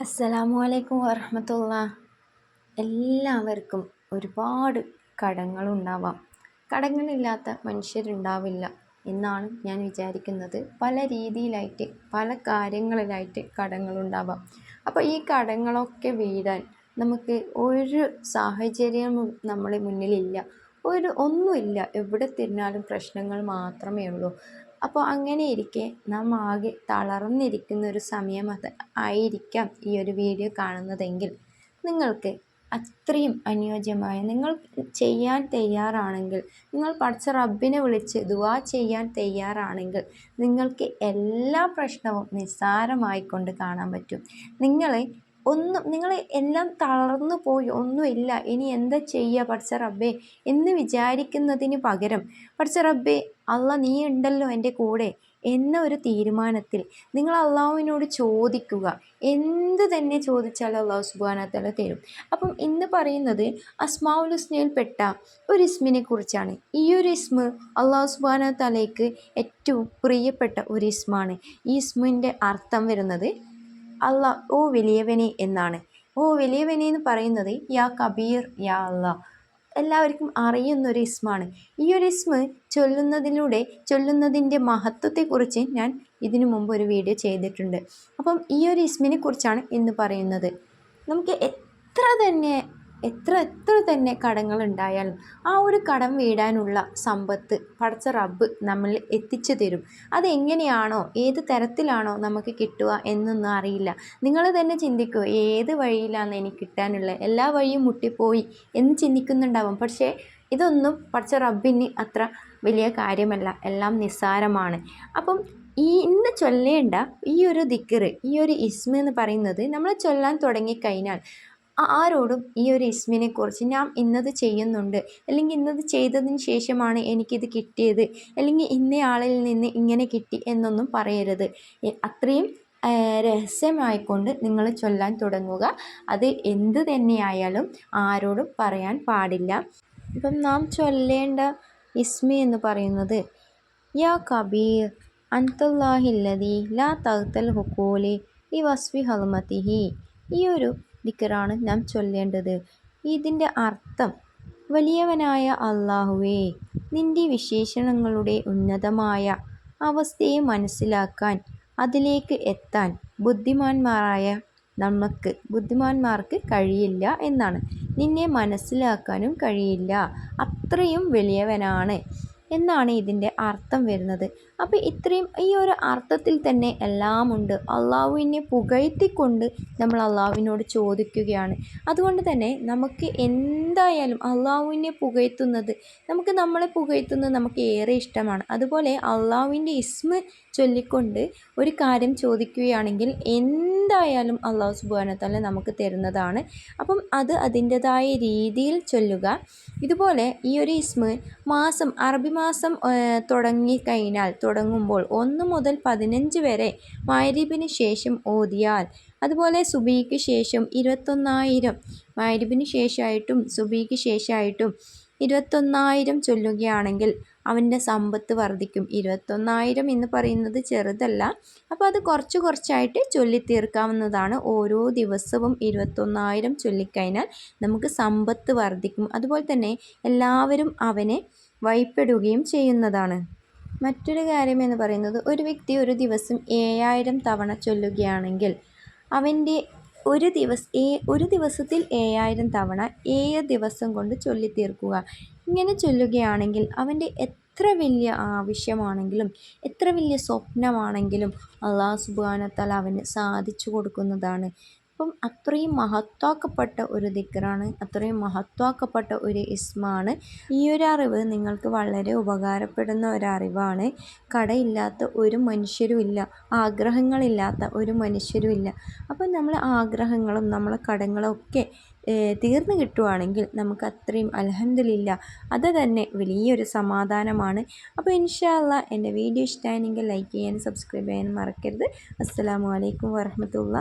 അസ്സലാമു അലൈക്കും വറഹമത്തുള്ള. എല്ലാവർക്കും ഒരുപാട് കടങ്ങളുണ്ടാവാം. കടങ്ങളില്ലാത്ത മനുഷ്യരുണ്ടാവില്ല എന്നാണ് ഞാൻ വിചാരിക്കുന്നത്. പല രീതിയിലായിട്ട് പല കാര്യങ്ങളിലായിട്ട് കടങ്ങളുണ്ടാവാം. അപ്പോൾ ഈ കടങ്ങളൊക്കെ വീടാൻ നമുക്ക് ഒരു സാഹചര്യവും നമ്മുടെ മുന്നിലില്ല. ഒരു ഒന്നുമില്ല. എവിടെ തിരിഞ്ഞാലും പ്രശ്നങ്ങൾ മാത്രമേ ഉള്ളൂ. അപ്പോൾ അങ്ങനെ ഇരിക്കെ നാം ആകെ തളർന്നിരിക്കുന്ന ഒരു സമയം അത് ആയിരിക്കാം ഈ ഒരു വീഡിയോ കാണുന്നതെങ്കിൽ. നിങ്ങൾക്ക് അത്രയും അനുയോജ്യമായ നിങ്ങൾ ചെയ്യാൻ തയ്യാറാണെങ്കിൽ നിങ്ങൾ പഠിച്ച റബ്ബിനെ വിളിച്ച് ദുവാ ചെയ്യാൻ തയ്യാറാണെങ്കിൽ നിങ്ങൾക്ക് എല്ലാ പ്രശ്നവും നിസ്സാരമായിക്കൊണ്ട് കാണാൻ പറ്റും. നിങ്ങളെ ഒന്നും നിങ്ങൾ എല്ലാം തളർന്നു പോയി ഒന്നുമില്ല. ഇനി എന്താ ചെയ്യുക പഠിച്ച റബ്ബേ എന്ന് വിചാരിക്കുന്നതിന് പകരം പഠിച്ച റബ്ബേ അല്ല നീ ഉണ്ടല്ലോ എന്റെ കൂടെ എന്ന ഒരു തീരുമാനത്തിൽ. നിങ്ങൾ അള്ളാഹുവിനോട് ചോദിക്കുക. എന്ത് തന്നെ ചോദിച്ചാലും അള്ളാഹു സുബാനത്തല തരും. അപ്പം ഇന്ന് പറയുന്നത് അസ്മാവുൽ ഹുസ്നയിൽപ്പെട്ട ഒരു ഇസ്മിനെ കുറിച്ചാണ്. ഈ ഒരു ഇസ്മ അള്ളാഹു സുബാനത്തലയ്ക്ക് ഏറ്റവും പ്രിയപ്പെട്ട ഒരു ഇസ്മാണ്. ഈ ഇസ്മിന്റെ അർത്ഥം വരുന്നത് അള്ളാഹ് ഓ വലിയവനെ എന്നാണ്. ഓ വലിയവനെ എന്ന് പറയുന്നത് യാ കബീർ യാ അല്ല എല്ലാവർക്കും അറിയുന്ന ഒരു ഇസ്മാണ്. ഈ ഒരു ഇസ്മ ചൊല്ലുന്നതിലൂടെ ചൊല്ലുന്നതിന്റെ മഹത്വത്തെക്കുറിച്ച് ഞാൻ ഇതിനു മുമ്പ് ഒരു വീഡിയോ ചെയ്തിട്ടുണ്ട്. അപ്പം ഈ ഒരു ഇസ്മിനെ കുറിച്ചാണ് ഇന്ന് പറയുന്നത്. നമുക്ക് എത്ര തന്നെ എത്ര എത്ര തന്നെ കടങ്ങൾ ഉണ്ടായാലും ആ ഒരു കടം വീടാനുള്ള സമ്പത്ത് പടച്ച റബ്ബ് നമ്മൾ എത്തിച്ചു തരും. അതെങ്ങനെയാണോ ഏത് തരത്തിലാണോ നമുക്ക് കിട്ടുക എന്നൊന്നും അറിയില്ല. നിങ്ങൾ തന്നെ ചിന്തിക്കൂ ഏത് വഴിയിലാണ് എനിക്ക് കിട്ടാനുള്ളത്? എല്ലാ വഴിയും മുട്ടിപ്പോയി എന്ന് ചിന്തിക്കുന്നുണ്ടാവും. പക്ഷേ ഇതൊന്നും പടച്ച റബ്ബിന് അത്ര വലിയ കാര്യമല്ല. എല്ലാം നിസ്സാരമാണ്. അപ്പം ഈ ഇന്ന് ചൊല്ലേണ്ട ഈ ഒരു ദിക്കറ് ഈ ഒരു ഇസ്മ എന്ന് പറയുന്നത് നമ്മൾ ചൊല്ലാൻ തുടങ്ങിക്കഴിഞ്ഞാൽ ആരോടും ഈ ഒരു ഇസ്മിനെക്കുറിച്ച് ഞാൻ ഇന്നത് ചെയ്യുന്നുണ്ട്. അല്ലെങ്കിൽ ഇന്നത് ചെയ്തതിന് ശേഷമാണ് എനിക്കിത് കിട്ടിയത്. അല്ലെങ്കിൽ ഇന്നയാളിൽ നിന്ന് ഇങ്ങനെ കിട്ടി എന്നൊന്നും പറയരുത്. അത്രയും രഹസ്യമായിക്കൊണ്ട് നിങ്ങൾ ചൊല്ലാൻ തുടങ്ങുക. അത് എന്ത് തന്നെയായാലും ആരോടും പറയാൻ പാടില്ല. ഇപ്പം നാം ചൊല്ലേണ്ട ഇസ്മി എന്ന് പറയുന്നത് യാ കബീർ അൻതല്ലാഹില്ലതി ലാ തഹ്തൽ ഹുക്കൂലി ഈ വസ്വി ഹൽമതിഹി. ഈ ഒരു ദിക്കറാണ് നാം ചൊല്ലേണ്ടത്. ഇതിന്റെ അർത്ഥം വലിയവനായ അള്ളാഹുവേ നിന്റെ വിശേഷണങ്ങളുടെ ഉന്നതമായ അവസ്ഥയെ മനസ്സിലാക്കാൻ അതിലേക്ക് എത്താൻ ബുദ്ധിമാന്മാരായ നമുക്ക് ബുദ്ധിമാന്മാർക്ക് കഴിയില്ല എന്നാണ്. നിന്നെ മനസ്സിലാക്കാനും കഴിയില്ല. അത്രയും വലിയവനാണ് എന്നാണ് ഇതിന്റെ അർത്ഥം വരുന്നത്. അപ്പോൾ ഇത്രയും ഈ ഒരു അർത്ഥത്തിൽ തന്നെ എല്ലാമുണ്ട് അള്ളാഹുവിനെ പുകഴ്ത്തിക്കൊണ്ട് നമ്മൾ അള്ളാഹുവിനോട് ചോദിക്കുകയാണ്. അതുകൊണ്ട് തന്നെ നമുക്ക് എന്തായാലും അള്ളാഹുവിനെ പുകഴ്ത്തുന്നത് നമുക്ക് നമ്മളെ പുകഴ്ത്തുന്നത് നമുക്ക് ഏറെ ഇഷ്ടമാണ്. അതുപോലെ അള്ളാഹുവിന്റെ ഇസ്മ ചൊല്ലിക്കൊണ്ട് ഒരു കാര്യം ചോദിക്കുകയാണെങ്കിൽ എന്തായാലും അള്ളാഹു സുബാനത്തല്ല നമുക്ക് തരുന്നതാണ്. അപ്പം അത് അതിന്റെതായ രീതിയിൽ ചൊല്ലുക. ഇതുപോലെ ഈ ഒരു ഇസ്മ മാസം അറബി മാസം തുടങ്ങിക്കഴിഞ്ഞാൽ തുടങ്ങുമ്പോൾ ഒന്ന് മുതൽ പതിനഞ്ച് വരെ മാരിബിന് ശേഷം ഓതിയാൽ. അതുപോലെ സുബിക്ക് ശേഷം ഇരുപത്തൊന്നായിരം മാരിബിന് ശേഷമായിട്ടും സുബിക്ക് ശേഷമായിട്ടും ഇരുപത്തൊന്നായിരം ചൊല്ലുകയാണെങ്കിൽ അവന്റെ സമ്പത്ത് വർദ്ധിക്കും. ഇരുപത്തൊന്നായിരം എന്ന് പറയുന്നത് ചെറുതല്ല. അപ്പോൾ അത് കുറച്ച് കുറച്ചായിട്ട് ചൊല്ലിത്തീർക്കാവുന്നതാണ്. ഓരോ ദിവസവും ഇരുപത്തൊന്നായിരം ചൊല്ലിക്കഴിഞ്ഞാൽ നമുക്ക് സമ്പത്ത് വർദ്ധിക്കും. അതുപോലെ തന്നെ എല്ലാവരും അവനെ വഴിപ്പെടുകയും ചെയ്യുന്നതാണ്. മറ്റൊരു കാര്യം എന്ന് പറയുന്നത് ഒരു വ്യക്തി ഒരു ദിവസം ഏഴായിരം തവണ ചൊല്ലുകയാണെങ്കിൽ അവന്റെ ഒരു ദിവസ ഒരു ദിവസത്തിൽ ഏഴായിരം തവണ ഏഴ് ദിവസം കൊണ്ട് ചൊല്ലിത്തീർക്കുക. ഇങ്ങനെ ചൊല്ലുകയാണെങ്കിൽ അവന്റെ എത്ര വലിയ ആവശ്യമാണെങ്കിലും എത്ര വലിയ സ്വപ്നമാണെങ്കിലും അള്ളാഹു സുബാനത്താൽ അവന് സാധിച്ചു കൊടുക്കുന്നതാണ്. അപ്പം അത്രയും മഹത്വാക്കപ്പെട്ട ഒരു ദിക്കറാണ് അത്രയും മഹത്വാക്കപ്പെട്ട ഒരു ഇസ്മാണ്. ഈ ഒരു അറിവ് നിങ്ങൾക്ക് വളരെ ഉപകാരപ്പെടുന്ന ഒരറിവാണ് കടയില്ലാത്ത ഒരു മനുഷ്യരും ഇല്ല ആഗ്രഹങ്ങളില്ലാത്ത ഒരു മനുഷ്യരും ഇല്ല. അപ്പം നമ്മൾ ആഗ്രഹങ്ങളും നമ്മളെ കടങ്ങളും ഒക്കെ തീർന്നു കിട്ടുവാണെങ്കിൽ നമുക്ക് അത്രയും അലഹദില്ല അത് തന്നെ വലിയൊരു സമാധാനമാണ്. അപ്പോൾ ഇൻഷാല്ല എന്റെ വീഡിയോ ഇഷ്ടമായെങ്കിൽ ലൈക്ക് ചെയ്യാനും സബ്സ്ക്രൈബ് ചെയ്യാനും മറക്കരുത്. അസ്സാം വലൈക്കും വരഹമത്തുള്ള